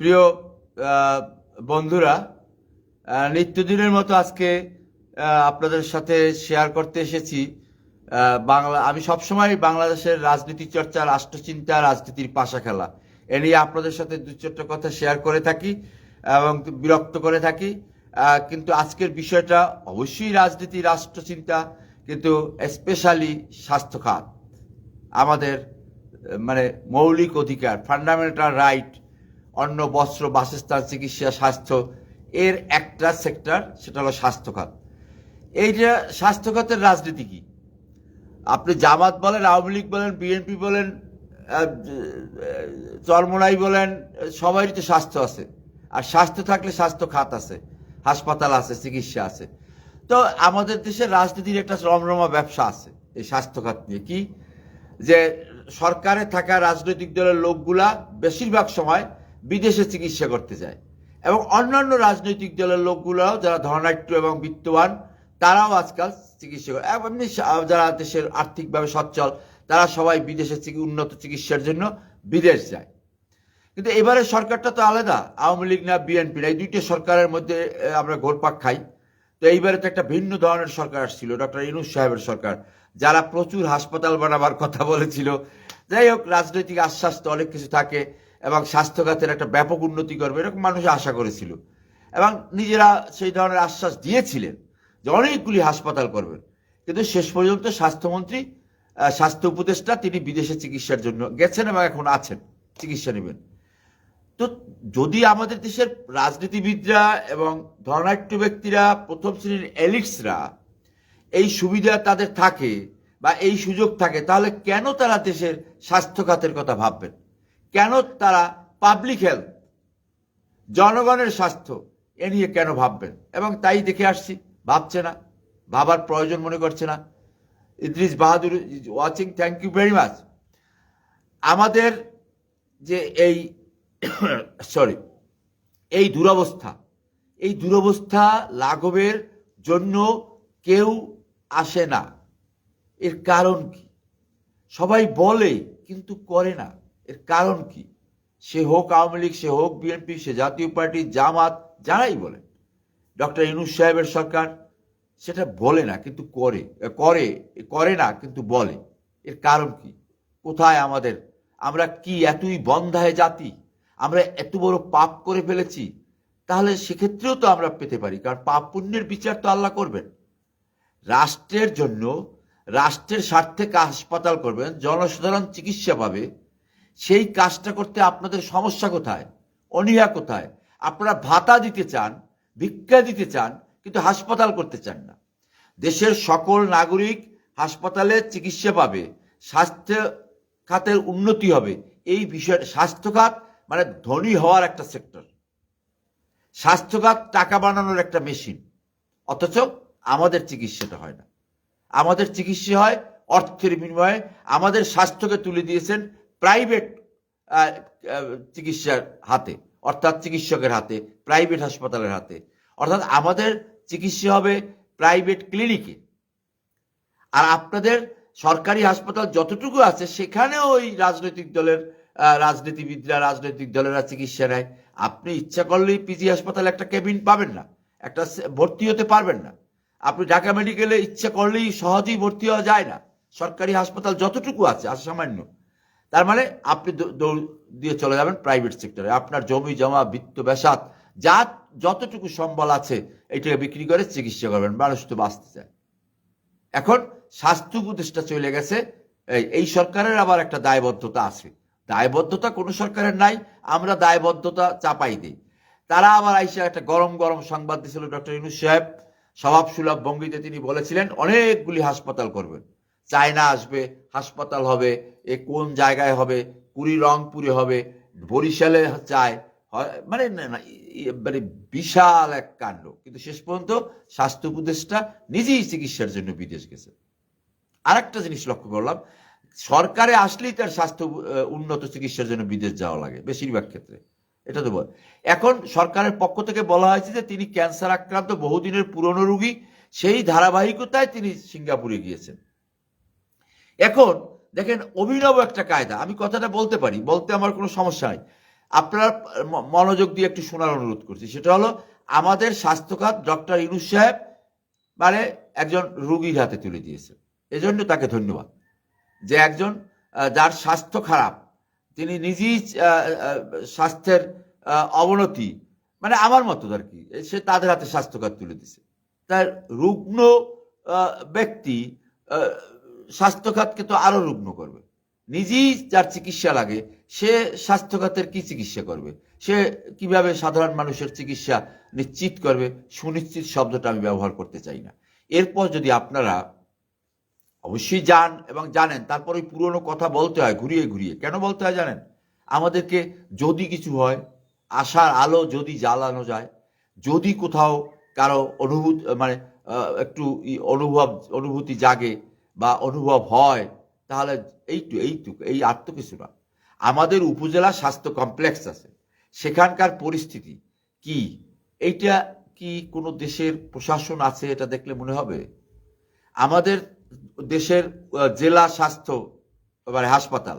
প্রিয় বন্ধুরা নিত্যদিনের মতো আজকে আপনাদের সাথে শেয়ার করতে এসেছি। বাংলা, আমি সবসময় বাংলাদেশের রাজনীতি চর্চা, রাষ্ট্রচিন্তা, রাজনীতির পাশা খেলা। এ নিয়ে আপনাদের সাথে দু চারটা কথা শেয়ার করে থাকি এবং বিরক্ত করে থাকি। কিন্তু আজকের বিষয়টা অবশ্যই রাজনীতি, রাষ্ট্রচিন্তা, কিন্তু স্পেশালি স্বাস্থ্য খাত আমাদের মানে মৌলিক অধিকার ফান্ডামেন্টাল রাইট অন্ন, বস্ত্র, বাসস্থান, চিকিৎসা, স্বাস্থ্য, এর একটা সেক্টর সেটা হলো স্বাস্থ্য খাত এইটা স্বাস্থ্য খাতের রাজনীতি কি? আপনি জামাত বলেন, আওয়ামী লীগ বলেন বিএনপি বলেন চরমোনাই বলেন, সবারই তো স্বাস্থ্য আছে। আর স্বাস্থ্য থাকলে স্বাস্থ্য খাত আছে, হাসপাতাল আছে, চিকিৎসা আছে। তো আমাদের দেশের রাজনীতির একটা রমরমা ব্যবসা আছে, এই স্বাস্থ্য খাত নিয়ে। কি? যে সরকারে থাকা রাজনৈতিক দলের লোকগুলা বেশিরভাগ সময় বিদেশে চিকিৎসা করতে যায়। এবং অন্যান্য রাজনৈতিক দলের লোকগুলাও যারা ধনাঢ্য এবং বিত্তবান, তারাও আজকাল চিকিৎসা করে। এমনি যারা দেশের আর্থিকভাবে সচ্ছল, তারা সবাই বিদেশে উন্নত চিকিৎসার জন্য বিদেশ যায়। কিন্তু এবারে সরকারটা তো আলাদা। আওয়ামী লীগ না বিএনপি না, এই দুইটা সরকারের মধ্যে আমরা ঘোরপাক খাই। তো এইবারে তো একটা ভিন্ন ধরনের সরকার আসছিল, ডক্টর ইনুস সাহেবের সরকার, যারা প্রচুর হাসপাতাল বানাবার কথা বলেছিল। যাই হোক, রাজনৈতিক আশ্বাস তো অনেক কিছু থাকে। এবং স্বাস্থ্য খাতের একটা ব্যাপক উন্নতি করবে, এরকম মানুষ আশা করেছিল। এবং নিজেরা সেই ধরনের আশ্বাস দিয়েছিলেন যে অনেকগুলি হাসপাতাল করবেন। কিন্তু শেষ পর্যন্ত স্বাস্থ্যমন্ত্রী স্বাস্থ্য উপদেষ্টা তিনি বিদেশে চিকিৎসার জন্য গেছেন এবং এখন আছেন, চিকিৎসা নেবেন। তো যদি আমাদের দেশের রাজনীতিবিদরা এবং ধনাঢ্য ব্যক্তিরা, প্রথম শ্রেণির এলিটসরা এই সুবিধা তাদের থাকে বা এই সুযোগ থাকে, তাহলে কেন তারা দেশের স্বাস্থ্য খাতের কথা ভাববেন? কেন তারা পাবলিক হেলথ জনগণের স্বাস্থ্য এ নিয়ে কেন ভাববেন? এবং তাই দেখে আসছি, ভাবছে না, ভাবার প্রয়োজন মনে করছে না। Idris Bahadur is watching thank you very much আমাদের যে এই সরি এই দুরবস্থা এই দুরবস্থা লাঘবের জন্য কেউ আসে না। এর কারণ কি? সবাই বলে, কিন্তু করে না। এর কারণ কি? সে হোক আওয়ামী লীগ, সে হোক বিএনপি সে জাতীয় পার্টি, জামাত, যারাই বলেন ডক্টর ইনুস সাহেবের সরকার সেটা বলে না, কিন্তু করে করে করে না, কিন্তু বলে। এর কারণ কি? কোথায় আমাদের? আমরা কি এতই বন্ধায় জাতি? আমরা এত বড় পাপ করে ফেলেছি? তাহলে সেক্ষেত্রেও তো আমরা পেতে পারি, কারণ পাপ পুণ্যের বিচার তো আল্লাহ করবেন। রাষ্ট্রের জন্য, রাষ্ট্রের স্বার্থে হাসপাতাল করবেন, জনসাধারণ চিকিৎসা পাবে সেই কাজটা করতে আপনাদের সমস্যা কোথায়? অনীহা কোথায়? আপনারা ভাতা দিতে চান, ভিক্ষা দিতে চান, কিন্তু হাসপাতাল করতে চান না। দেশের সকল নাগরিক হাসপাতালে চিকিৎসা পাবে, স্বাস্থ্য খাতের উন্নতি হবে। এই বিষয় স্বাস্থ্য খাত মানে ধনী হওয়ার একটা সেক্টর। স্বাস্থ্যখাত টাকা বানানোর একটা মেশিন। অথচ আমাদের চিকিৎসাটা হয় না। আমাদের চিকিৎসা হয় অর্থের বিনিময়ে। আমাদের স্বাস্থ্যকে তুলে দিয়েছেন প্রাইভেট চিকিৎসার হাতে, অর্থাৎ চিকিৎসকের হাতে, প্রাইভেট হাসপাতালের হাতে। অর্থাৎ আমাদের চিকিৎসা হবে প্রাইভেট ক্লিনিকে। আর আপনাদের সরকারি হাসপাতাল যতটুকু আছে, সেখানেও ওই রাজনৈতিক দলের রাজনীতিবিদরা, রাজনৈতিক দলেরা চিকিৎসা নেয়। আপনি ইচ্ছা করলেই পিজি হাসপাতালে একটা কেবিন পাবেন না, একটা ভর্তি হতে পারবেন না। আপনি ঢাকা মেডিকেলে ইচ্ছা করলেই সহজেই ভর্তি হওয়া যায় না। সরকারি হাসপাতাল যতটুকু আছে আর সামান্য তার মানে আপনি দৌড় দিয়ে চলে যাবেন প্রাইভেট সেক্টরে আপনার জমি, জমা, বৃত্ত ব্যাসাত যা, যতটুকু সম্বল আছে এটাকে বিক্রি করে চিকিৎসা করবেন, মানুষ তো বাঁচতে চায়। এখন স্বাস্থ্য উপদেষ্টা চলে গেছে, এই সরকারের আবার একটা দায়বদ্ধতা আছে। দায়বদ্ধতা কোনো সরকারের নাই, আমরা দায়বদ্ধতা চাপাই দিই। তারা আবার আইসা একটা গরম গরম সংবাদ দিয়েছিল ডক্টর ইনুস সাহেব। স্বভাব সুলভ ভঙ্গিতে তিনি বলেছিলেন, অনেকগুলি হাসপাতাল করবেন। চায়না আসবে, হাসপাতাল হবে, এ কোন জায়গায় হবে, পুরী, রংপুরে হবে, বরিশালে চায়, হয়- মানে মানে বিশাল এক কাণ্ড। কিন্তু শেষ পর্যন্ত স্বাস্থ্য উপদেষ্টা নিজেই চিকিৎসার জন্য বিদেশ গেছে। আরেকটা জিনিস লক্ষ্য করলাম, সরকারে আসলেই তার স্বাস্থ্য উন্নত চিকিৎসার জন্য বিদেশ যাওয়া লাগে, বেশিরভাগ ক্ষেত্রে। এটা তো বল। এখন সরকারের পক্ষ থেকে বলা হয়েছে যে তিনি ক্যান্সার আক্রান্ত বহুদিনের পুরনো রোগী, সেই ধারাবাহিকতায় তিনি সিঙ্গাপুরে গিয়েছেন। এখন দেখেন অভিনব একটা কায়দা। আমি কথাটা বলতে পারি, বলতে আমার কোনো সমস্যা নাই। আপনারা মনোযোগ দিয়ে একটু শোনার অনুরোধ করছি। সেটা হলো, আমাদের স্বাস্থ্যখাত ডক্টর ইনুস সাহেব মানে একজন রুগীর হাতে তুলে দিয়েছে। এজন্য তাকে ধন্যবাদ। যে একজন যার স্বাস্থ্য খারাপ, তিনি নিজেই স্বাস্থ্যের অবনতি মানে আমার মতো আর কি, সে তাদের হাতে স্বাস্থ্যখাত তুলে দিছে তার রুগ্ন ব্যক্তি স্বাস্থ্যখাতকে তো আরও রুগ্ন করবে। নিজেই যার চিকিৎসা লাগে, সে স্বাস্থ্যখাতের কি চিকিৎসা করবে? সে কীভাবে সাধারণ মানুষের চিকিৎসা নিশ্চিত করবে? সুনিশ্চিত শব্দটা আমি ব্যবহার করতে চাই না। এরপর যদি আপনারা অবশ্যই যান এবং জানেন, তারপর ওই পুরনো কথা বলতে হয়, ঘুরিয়ে ঘুরিয়ে। কেন বলতে হয় জানেন? আমাদেরকে যদি কিছু হয়, আশার আলো যদি জ্বালানো যায়, যদি কোথাও কারও অনুভূত মানে একটু অনুভব, অনুভূতি জাগে বা অনুভব হয়, তাহলে এইটু, এইটুকু, এই আর তো কিছু না আমাদের উপজেলা স্বাস্থ্য কমপ্লেক্স আছে। সেখানকার পরিস্থিতি কি? এইটা কি কোনো দেশের প্রশাসন আছে এটা দেখলে মনে হবে? আমাদের দেশের জেলা স্বাস্থ্য মানে হাসপাতাল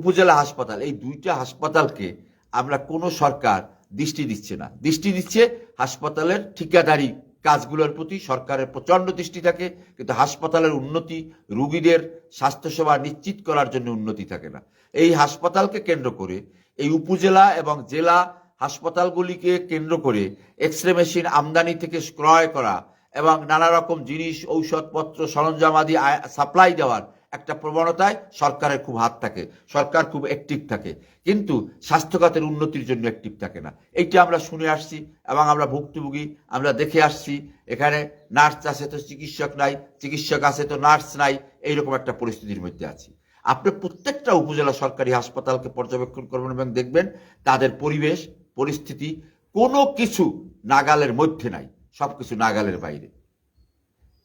উপজেলা হাসপাতাল, এই দুইটা হাসপাতালকে আমরা কোনো সরকার দৃষ্টি দিচ্ছে না। দৃষ্টি দিচ্ছে হাসপাতালের ঠিকাদারি কাজগুলোর প্রতি সরকারের প্রচণ্ড দৃষ্টি থাকে, কিন্তু হাসপাতালের উন্নতি রুগীদের স্বাস্থ্যসেবা নিশ্চিত করার জন্য উন্নতি থাকে না। এই হাসপাতালকে কেন্দ্র করে, এই উপজেলা এবং জেলা হাসপাতালগুলিকে কেন্দ্র করে এক্স রে মেশিন আমদানি থেকে ক্রয় করা এবং নানা রকম জিনিস, ঔষধপত্র, সরঞ্জাম আদি সাপ্লাই দেওয়ার একটা প্রবণতায় সরকারের খুব হাত থাকে, সরকার খুব অ্যাক্টিভ থাকে। কিন্তু স্বাস্থ্যখাতের উন্নতির জন্য অ্যাক্টিভ থাকে না। এইটা আমরা শুনে আসছি এবং আমরা ভুক্তভোগী, আমরা দেখে আসছি। এখানে নার্স আছে তো চিকিৎসক নাই, চিকিৎসক আছে তো নার্স নাই, এইরকম একটা পরিস্থিতির মধ্যে আছি। আপনি প্রত্যেকটা উপজেলা সরকারি হাসপাতালকে পর্যবেক্ষণ করবেন এবং দেখবেন তাদের পরিবেশ, পরিস্থিতি কোনো কিছু নাগালের মধ্যে নাই, সবকিছু নাগালের বাইরে।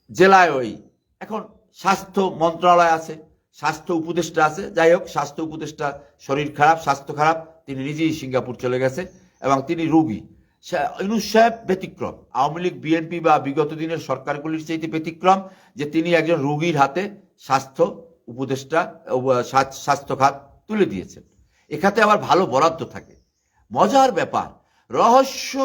জেলায় ওই। এখন স্বাস্থ্য মন্ত্রণালয় আছে, স্বাস্থ্য উপদেষ্টা আছে। যাই হোক, স্বাস্থ্য উপদেষ্টা শরীর খারাপ, স্বাস্থ্য খারাপ, তিনি নিজেই সিঙ্গাপুর চলে গেছে এবং তিনি রুগী। সা- ইউনূস সাহেব ব্যতিক্রম। আওয়ামী লীগ, বিএনপি বা বিগত দিনের সরকারগুলির চাইতে ব্যতিক্রম যে তিনি একজন রুগীর হাতে স্বাস্থ্য উপদেষ্টা স্বাস্থ্য খাত তুলে দিয়েছেন। এখাতে আবার ভালো বরাদ্দ থাকে। মজার ব্যাপার, রহস্য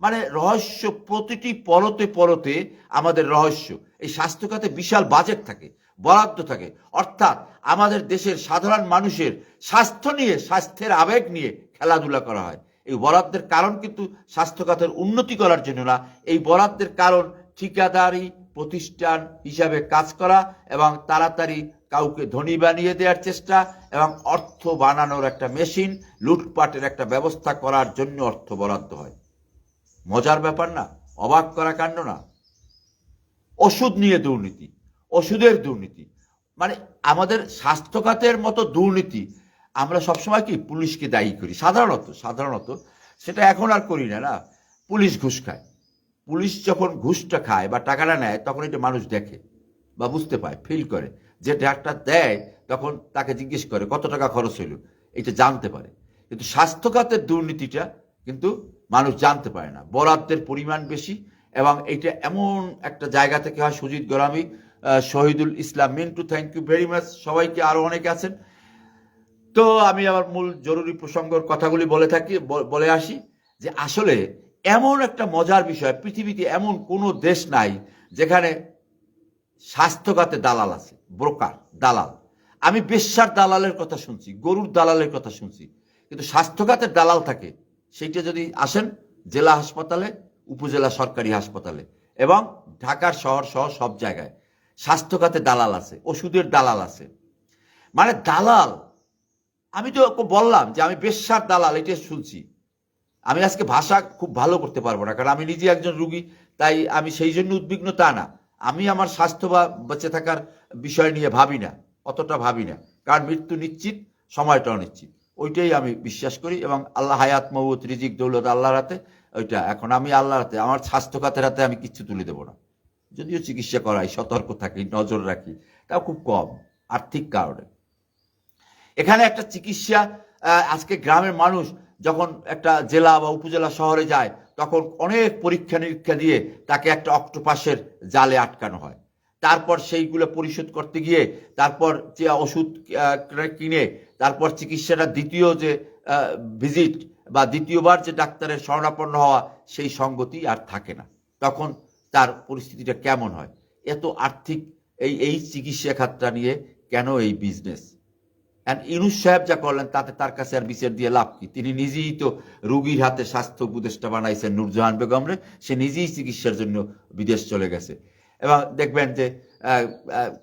মানে রহস্য প্রতিটি পরতে পরতে আমাদের রহস্য। এই স্বাস্থ্য খাতে বিশাল বাজেট থাকে, বরাদ্দ থাকে। অর্থাৎ আমাদের দেশের সাধারণ মানুষের স্বাস্থ্য নিয়ে, স্বাস্থ্যের আবেগ নিয়ে খেলাধুলা করা হয়। এই বরাদ্দের কারণ কিন্তু স্বাস্থ্য খাতের উন্নতি করার জন্য না, এই বরাদ্দের কারণ ঠিকাদারি প্রতিষ্ঠান হিসাবে কাজ করা এবং তাড়াতাড়ি কাউকে ধনী বানিয়ে দেওয়ার চেষ্টা এবং অর্থ বানানোর একটা মেশিন, লুটপাটের একটা ব্যবস্থা করার জন্য অর্থ বরাদ্দ হয়। মজার ব্যাপার না, অবাক করা কাণ্ড না। ওষুধ নিয়ে দুর্নীতি, ওষুধের দুর্নীতি। মানে আমাদের স্বাস্থ্য খাতের মতো দুর্নীতি, আমরা সবসময় কি পুলিশকে দায়ী করি? সাধারণত সাধারণত সেটা এখন আর করি না না? পুলিশ ঘুষ খায়। পুলিশ যখন ঘুষটা খায় বা টাকাটা নেয়, তখন এটা মানুষ দেখে বা বুঝতে পায় ফিল করে, যে ডাক্তার দেয়, তখন তাকে জিজ্ঞেস করে, কত টাকা খরচ হইল? এটা জানতে পারে। কিন্তু স্বাস্থ্য খাতের দুর্নীতিটা কিন্তু মানুষ জানতে পারে না। বরাদ্দের পরিমাণ বেশি এবং এটা এমন একটা জায়গা থেকে হয়, Sujit Golami Shahidul Islam, Mintu thank you very much সবাইকে আরও অনেকে আছেন। তো আমি আমার মূল জরুরি প্রসঙ্গের কথাগুলি বলে থাকি বলে আসি যে আসলে এমন একটা মজার বিষয়, পৃথিবীতে এমন কোনো দেশ নাই যেখানে স্বাস্থ্যখাতে দালাল আছে ব্রোকার দালাল। আমি বেশ্যার দালালের কথা শুনছি, গরুর দালালের কথা শুনছি, কিন্তু স্বাস্থ্যখাতের দালাল থাকে সেইটা যদি আসেন জেলা হাসপাতালে, উপজেলা সরকারি হাসপাতালে এবং ঢাকার শহর সহ সব জায়গায়। স্বাস্থ্যখাতে দালাল আছে, ওষুধের দালাল আছে। মানে দালাল, আমি তো বললাম যে আমি বেশ্যার দালাল এটা শুনছি। আমি আজকে ভাষা খুব ভালো করতে পারব না, কারণ আমি নিজে একজন রুগী, তাই আমি সেই জন্য উদ্বিগ্ন তা না। আমি আমার স্বাস্থ্য বা বেঁচে থাকার বিষয় নিয়ে ভাবি না, অতটা ভাবি না। কারণ মৃত্যু নিশ্চিত, সময়টাও নিশ্চিত। ওইটাই আমি বিশ্বাস করি এবং আল্লাহ হায়াত মহুত রিজিক, দৌলত আল্লাহর হাতে, ওইটা এখন আমি আল্লাহর হাতে, আমার স্বাস্থ্য খাতের হাতে আমি কিচ্ছু তুলে দেবো না। যদিও চিকিৎসা করাই, সতর্ক থাকি, নজর রাখি, তাও খুব কম, আর্থিক কারণে। এখানে একটা চিকিৎসা আজকে গ্রামের মানুষ যখন একটা জেলা বা উপজেলা শহরে যায়, তখন অনেক পরীক্ষা নিরীক্ষা দিয়ে তাকে একটা অক্টোপাসের জালে আটকানো হয়। তারপর সেইগুলো পরিশোধ করতে গিয়ে তারপর যে ওষুধ কিনে তারপর চিকিৎসাটা দ্বিতীয় যে ভিজিট বা দ্বিতীয়বার যে ডাক্তারের শরণাপন্ন হওয়া সেই সঙ্গতি আর থাকে না। তখন তার পরিস্থিতিটা কেমন হয়? এত আর্থিক এই এই চিকিৎসা খাতটা নিয়ে কেন এই বিজনেস অ্যান্ড ইনুস সাহেব যা করলেন, তাতে তার কাছে আর বিচার দিয়ে লাভ কি? তিনি নিজেই তো রুগীর হাতে স্বাস্থ্য উপদেষ্টা বানাইছেন নূরজাহান বেগমরে সে নিজেই চিকিৎসার জন্য বিদেশ চলে গেছে। এবং দেখবেন যে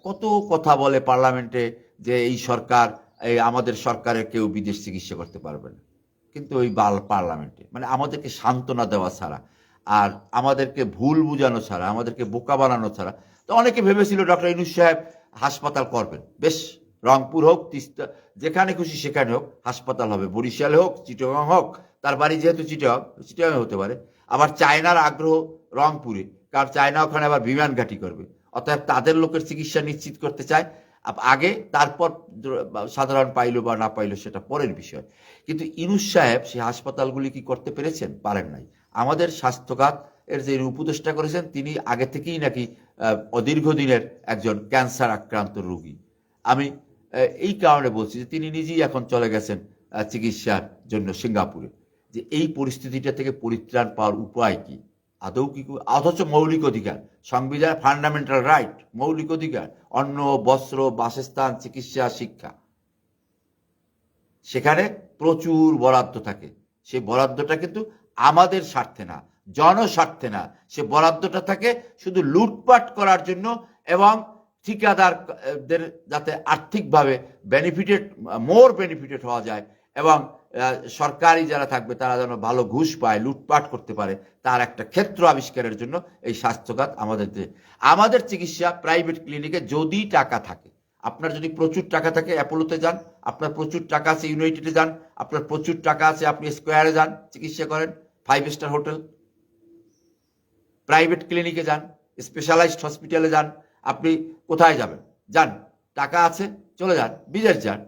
কত কথা বলে পার্লামেন্টে যে এই সরকার, এই আমাদের সরকারের কেউ বিদেশ চিকিৎসা করতে পারবে না। কিন্তু ওই বাল পার্লামেন্টে মানে আমাদেরকে সান্ত্বনা দেওয়া ছাড়া আর আমাদেরকে ভুল বুঝানো ছাড়া, আমাদেরকে বোকা বানানো ছাড়া। তো অনেকে ভেবেছিল ডক্টর ইনুস সাহেব হাসপাতাল করবেন। বেশ, রংপুর হোক, তিস্তা, যেখানে খুশি সেখানে হোক, হাসপাতাল হবে। বরিশালে হোক, চিটগাং হোক, তার বাড়ি যেহেতু চিটগাং চিটগাং হতে পারে। আবার চায়নার আগ্রহ রংপুরে। কারণ চায়না ওখানে আবার বিমান ঘাঁটি করবে। অতএব তাদের লোকের চিকিৎসা নিশ্চিত করতে চায়। আগে, তারপর সাধারণ পাইলো বা না পাইলো সেটা পরের বিষয়। কিন্তু ইনুস সাহেব সেই হাসপাতালগুলি কি করতে পেরেছেন? পারেন নাই। আমাদের স্বাস্থ্যখাত এর যে উপদেষ্টা করেছেন, তিনি আগে থেকেই নাকি অদীর্ঘদিনের একজন ক্যান্সার আক্রান্ত রোগী। আমি এই কারণে বলছি যে তিনি নিজেই এখন চলে গেছেন চিকিৎসার জন্য সিঙ্গাপুরে। যে এই পরিস্থিতিটা থেকে পরিত্রাণ পাওয়ার উপায় কি? আদৌ কি অথচ মৌলিক অধিকার। সংবিধান ফান্ডামেন্টাল রাইট মৌলিক অধিকার, অন্ন, বস্ত্র, বাসস্থান, চিকিৎসা, শিক্ষা। সেখানে প্রচুর বরাদ্দ থাকে। সেই বরাদ্দটা কিন্তু আমাদের স্বার্থে না, জনস্বার্থে না। সে বরাদ্দটা থাকে শুধু লুটপাট করার জন্য এবং ঠিকাদারদের যাতে আর্থিকভাবে বেনিফিটেড মোর বেনিফিটেড হওয়া যায় এবং সরকারি যারা থাকবে, তারা যেন ভালো ঘুষ পায়, লুটপাট করতে পারে, তার একটা ক্ষেত্র আবিষ্কারের জন্য এই স্বাস্থ্যখাত আমাদের দে- আমাদের চিকিৎসা প্রাইভেট ক্লিনিকে যদি টাকা থাকে, আপনার যদি প্রচুর টাকা থাকে, অ্যাপোলোতে যান, আপনার প্রচুর টাকা আছে ইউনাইটেডে যান, আপনার প্রচুর টাকা আছে আপনি স্কোয়ারে যান, চিকিৎসা করেন ফাইভ স্টার হোটেল প্রাইভেট ক্লিনিকে যান স্পেশালাইজড হসপিটালে যান, আপনি কোথায় যাবেন? যান, টাকা আছে, চলে যান, বিদেশ যান।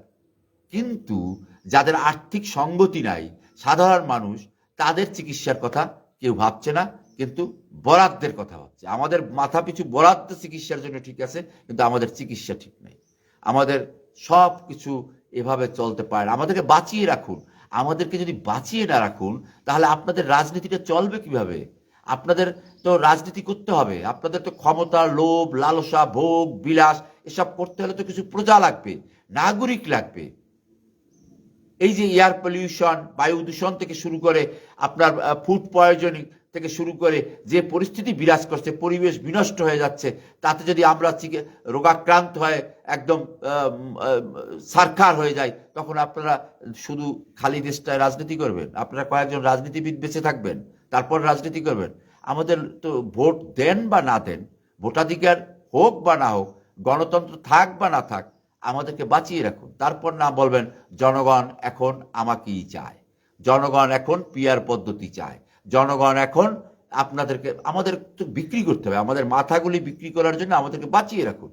কিন্তু যাদের আর্থিক সঙ্গতি নাই, সাধারণ মানুষ, তাদের চিকিৎসার কথা কেউ ভাবছে না, কিন্তু বরাদ্দের কথা ভাবছে। আমাদের মাথা পিছু বরাদ্দ চিকিৎসার জন্য ঠিক আছে, কিন্তু আমাদের চিকিৎসা ঠিক নেই। আমাদের সব কিছু এভাবে চলতে পারে। আমাদেরকে বাঁচিয়ে রাখুন। আমাদেরকে যদি বাঁচিয়ে না রাখুন, তাহলে আপনাদের রাজনীতিটা চলবে কীভাবে? আপনাদের তো রাজনীতি করতে হবে। আপনাদের তো ক্ষমতা, লোভ, লালসা, ভোগ, বিলাস, এসব করতে হলে তো কিছু প্রজা লাগবে, নাগরিক লাগবে। এই যে এয়ার পলিউশন, বায়ু দূষণ থেকে শুরু করে আপনার ফুড পয়জনিং থেকে শুরু করে যে পরিস্থিতি বিরাজ করছে, পরিবেশ বিনষ্ট হয়ে যাচ্ছে, তাতে যদি আমরা রোগাক্রান্ত হয়ে একদম সারখার হয়ে যায় তখন আপনারা শুধু খালি দেশটায় রাজনীতি করবেন? আপনারা কয়েকজন রাজনীতিবিদ বেঁচে থাকবেন, তারপর রাজনীতি করবেন? আমাদের তো ভোট দেন বা না দেন, ভোটাধিকার হোক বা না হোক, গণতন্ত্র থাক বা না থাক আমাদেরকে বাঁচিয়ে রাখুন। তারপর না বলবেন, জনগণ এখন আমাকেই চায়। জনগণ এখন পিয়ার পদ্ধতি চায়। জনগণ এখন আপনাদেরকে, আমাদের তো বিক্রি করতে হবে। আমাদের মাথাগুলি বিক্রি করার জন্য আমাদেরকে বাঁচিয়ে রাখুন।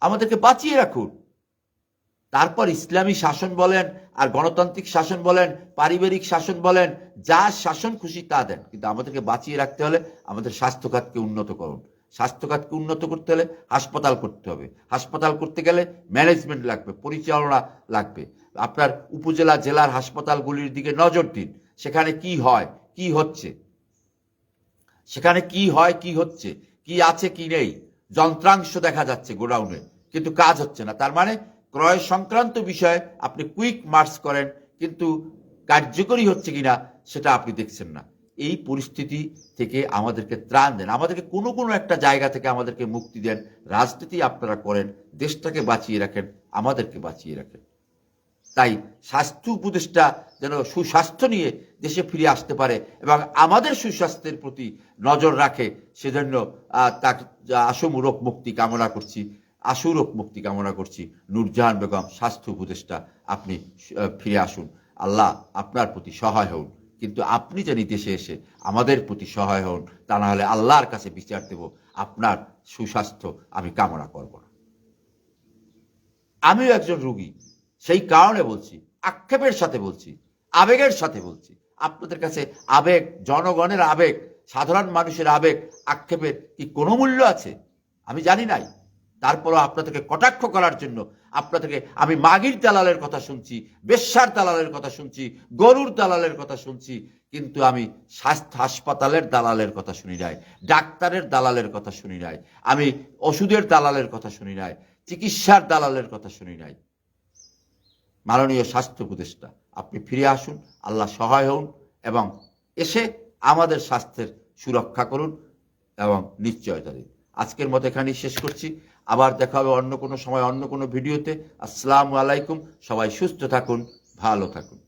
আমাদেরকে বাঁচিয়ে রাখুন। তারপর ইসলামী শাসন বলেন আর গণতান্ত্রিক শাসন বলেন, পারিবারিক শাসন বলেন, যা শাসন খুশি তা দেন। কিন্তু আমাদেরকে বাঁচিয়ে রাখতে হলে আমাদের স্বাস্থ্যখাতকে উন্নত করুন। স্বাস্থ্যখাতকে উন্নত করতে হলে হাসপাতাল করতে হবে। হাসপাতাল করতে গেলে ম্যানেজমেন্ট লাগবে, পরিচালনা লাগবে। আপনার উপজেলা, জেলার হাসপাতালগুলির দিকে নজর দিন। সেখানে কি হয়, কি হচ্ছে? সেখানে কি হয়, কি হচ্ছে? কি আছে, কি নেই? যন্ত্রাংশ দেখা যাচ্ছে গোডাউনে, কিন্তু কাজ হচ্ছে না। তার মানে ক্রয় সংক্রান্ত বিষয়ে আপনি কুইক মার্চ করেন, কিন্তু কার্যকরী হচ্ছে কিনা সেটা আপনি দেখছেন না। এই পরিস্থিতি থেকে আমাদেরকে ত্রাণ দেন। আমাদেরকে কোনো কোনো একটা জায়গা থেকে আমাদেরকে মুক্তি দেন। রাজনীতি আপনারা করেন, দেশটাকে বাঁচিয়ে রাখেন, আমাদেরকে বাঁচিয়ে রাখেন। তাই স্বাস্থ্য উপদেষ্টা যেন সুস্বাস্থ্য নিয়ে দেশে ফিরে আসতে পারে এবং আমাদের সুস্বাস্থ্যের প্রতি নজর রাখে, সেজন্য তার রোগ মুক্তি কামনা করছি আশু রোগ মুক্তি কামনা করছি। নূরজাহান বেগম, স্বাস্থ্য উপদেষ্টা, আপনি ফিরে আসুন। আল্লাহ আপনার প্রতি সহায় হন। কিন্তু আপনি জানি দেশে এসে আমাদের প্রতি সহায় হন, তা না হলে আল্লাহর কাছে বিচার দেব, আপনার সুস্বাস্থ্য আমি কামনা করব না। আমিও একজন রুগী, সেই কারণে বলছি, আক্ষেপের সাথে বলছি, আবেগের সাথে বলছি। আপনাদের কাছে আবেগ, জনগণের আবেগ, সাধারণ মানুষের আবেগ, আক্ষেপের কি কোনো মূল্য আছে? আমি জানি নাই। তারপরও আপনাদেরকে কটাক্ষ করার জন্য আপনাদেরকে আমি মাগির দালালের কথা শুনছি, বেশ্যার দালালের কথা শুনছি, গরুর দালালের কথা শুনছি, কিন্তু আমি স্বাস্থ্য হাসপাতালের দালালের কথা শুনি নাই, ডাক্তারের দালালের কথা শুনি নাই, আমি ওষুধের দালালের কথা শুনি নাই, চিকিৎসার দালালের কথা শুনি নাই। মাননীয় স্বাস্থ্য উপদেষ্টা, আপনি ফিরে আসুন, আল্লাহ সহায় হন এবং এসে আমাদের স্বাস্থ্যের সুরক্ষা করুন এবং নিশ্চয়তা দিন। আজকের মতো এখানেই শেষ করছি। আবার দেখা হবে অন্য কোনো সময়, অন্য কোনো ভিডিওতে। আসসালামু আলাইকুম, সবাই সুস্থ থাকুন, ভালো থাকুন।